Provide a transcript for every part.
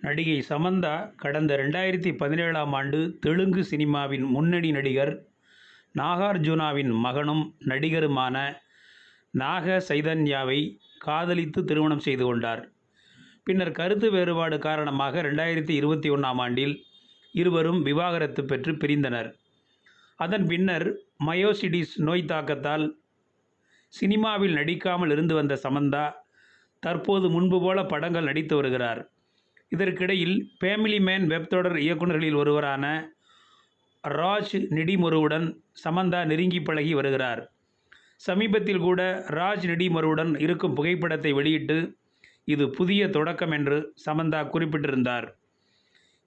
நடிகை சமந்தா கடந்த ரெண்டாயிரத்தி பதினேழாம் ஆண்டு தெலுங்கு சினிமாவின் முன்னணி நடிகர் நாகார்ஜுனாவின் மகனும் நடிகருமான நாக சைதன்யாவை காதலித்து திருமணம் செய்து கொண்டார். பின்னர் கருத்து வேறுபாடு காரணமாக ரெண்டாயிரத்தி இருபத்தி ஒன்றாம் ஆண்டில் இருவரும் விவாகரத்து பெற்று பிரிந்தனர். அதன் பின்னர் மயோசிடிஸ் நோய் தாக்கத்தால் சினிமாவில் நடிக்காமல் இருந்து வந்த சமந்தா தற்போது முன்பு போல படங்கள் நடித்து வருகிறார். இதற்கிடையில் ஃபேமிலி மேன் வெப் தொடர் இயக்குநர்களில் ஒருவரான ராஜ் நிடிமருவுடன் சமந்தா நெருங்கி பழகி வருகிறார். சமீபத்தில் கூட ராஜ் நிடிமருவுடன் இருக்கும் புகைப்படத்தை வெளியிட்டு இது புதிய தொடக்கம் என்று சமந்தா குறிப்பிட்டிருந்தார்.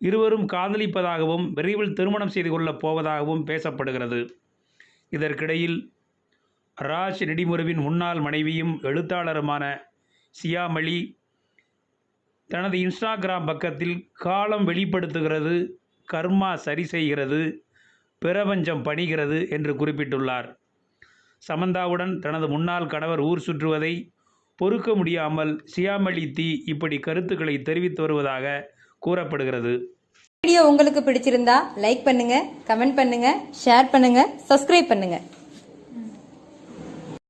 இருவரும் காதலிப்பதாகவும் விரைவில் திருமணம் செய்து கொள்ளப் போவதாகவும் பேசப்படுகிறது. இதற்கிடையில் ராஜ் நெடிமுருவின் முன்னாள் மனைவியும் எழுத்தாளருமான சியாமளி தனது இன்ஸ்டாகிராம் பக்கத்தில் காலம் வெளிப்படுத்துகிறது கர்மா சரி செய்கிறது பிரபஞ்சம் பணிகிறது என்று குறிப்பிட்டுள்ளார். சமந்தாவுடன் தனது முன்னாள் கணவர் ஊர் சுற்றுவதை பொறுக்க முடியாமல் சியாமளி தீ இப்படி கருத்துக்களை தெரிவித்து வருவதாக கூறப்படுகிறது. வீடியோ உங்களுக்கு பிடிச்சிருந்தா லைக் பண்ணுங்க கமெண்ட் பண்ணுங்க ஷேர் பண்ணுங்க சப்ஸ்கிரைப் பண்ணுங்க.